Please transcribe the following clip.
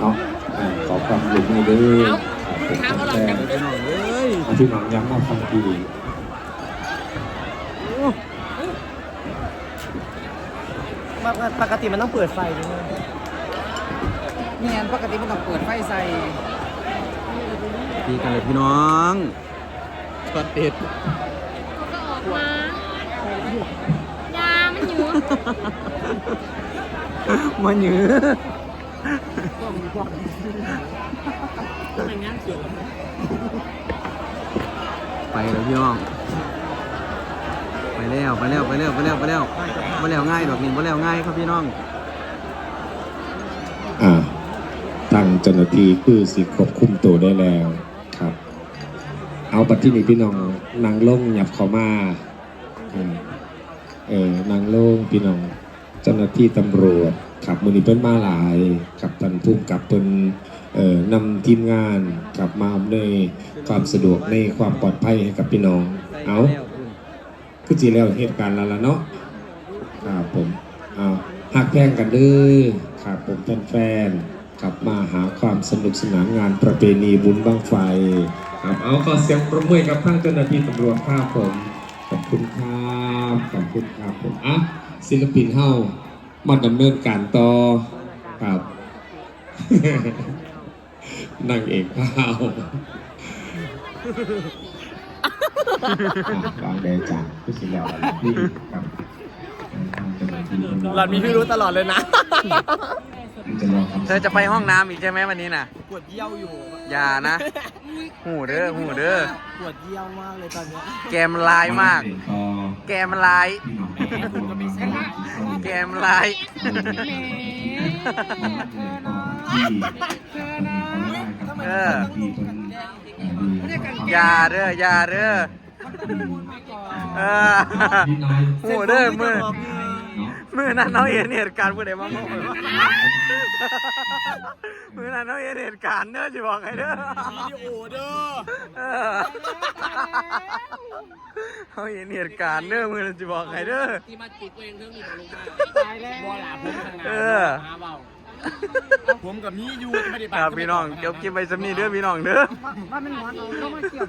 เนาะอ่าขอความร่วมมือเด้อครับผมแฟนพี่น้องเอ้ยๆพี่น้องย้ำมาฟังดีปกติมันต้องเปิดไฟด้วยนะนี่งั้นปกติมันต้องเปิดไฟใส่ดีกันเลยพี่น้องช็อตเด็ดเขาก็ออกมายามันอยู่มาหยือไปแล้วพี่น้อง ไปแล้วไปแล้วไปแล้วไปแล้วไปแล้วไปแล้วง่ายดอกนี่ไปแล้วง่ายครับพี่น้องอ่าทางเจ้าหน้าที่คือสิควบคุมตัวได้แล้วครับ เอาปัจจุบันพี่น้องนางล่งหยับเข้ามาอืมเออนางล่งพี่น้อง เจ้าหน้าที่ตำรวจ ขับมือนี้เพิ่นมาหลายกับท่านผู้กับเพิ่นเอ่อนำทีมงานกลับมาอำนวยความสะดวกในความปลอดภัยให้กับพี่น้อง เอาคือจีแล้วเหตุการณ์แล้วละเนาะครับผมเอาหักแพงกันเด้อครับผมแฟนๆกลับมาหาความสนุกสนานงานประเพณีบุญบังไฟครับเอาขอเสียงปรบมือกับทั้งเจ้าหน้าที่ตำรวจครับผมขอบคุณครับขอบคุณครับผมอะศิลปินเฮา มาดำเนินการต่อครับนางเอกเฮาวางแดงจากพี่สิแล้วพี่ครับทางเจ้าหน้าที่ตำรวจหลอนมีพิรุธตลอดเลยนะจะรอคำ เธอจะไปห้องน้ำอีกใช่ไหมวันนี้น่ะ ปวดเยี่ยวอยู่อย่านะ หูเด้อหูเด้อ ปวดเยี่ยวมากเลยตอนเนี้ยแกมนลายมากต่อแกมนลายพี่น้องในครอบครัวมาสมาชิกเข้าแกมนลาย เออ อย่าเด้ออย่าเด้อ เออหูเด้อมือ มือนั้นเราเห็นเหตุการณ์ผู้ใดมาโม่มือนั้นเราเห็นเหตุการณ์เด้อจะบอกให้เด้อวิดีโอเด้อเออเขาเห็นเหตุการณ์เด้อมือนั้นจะบอกให้เด้อที่มาจิกตัวเองเรื่องนี้มาลงมาตายแล้วบอลาผมทางงานเออหาเบาผมกับนี้อยู่จะไม่ได้ไปครับพี่น้องเก็บกินไปสำนีเด้อพี่น้องเด้อ ว่ามันหวานเอาเข้ามาเกี่ยว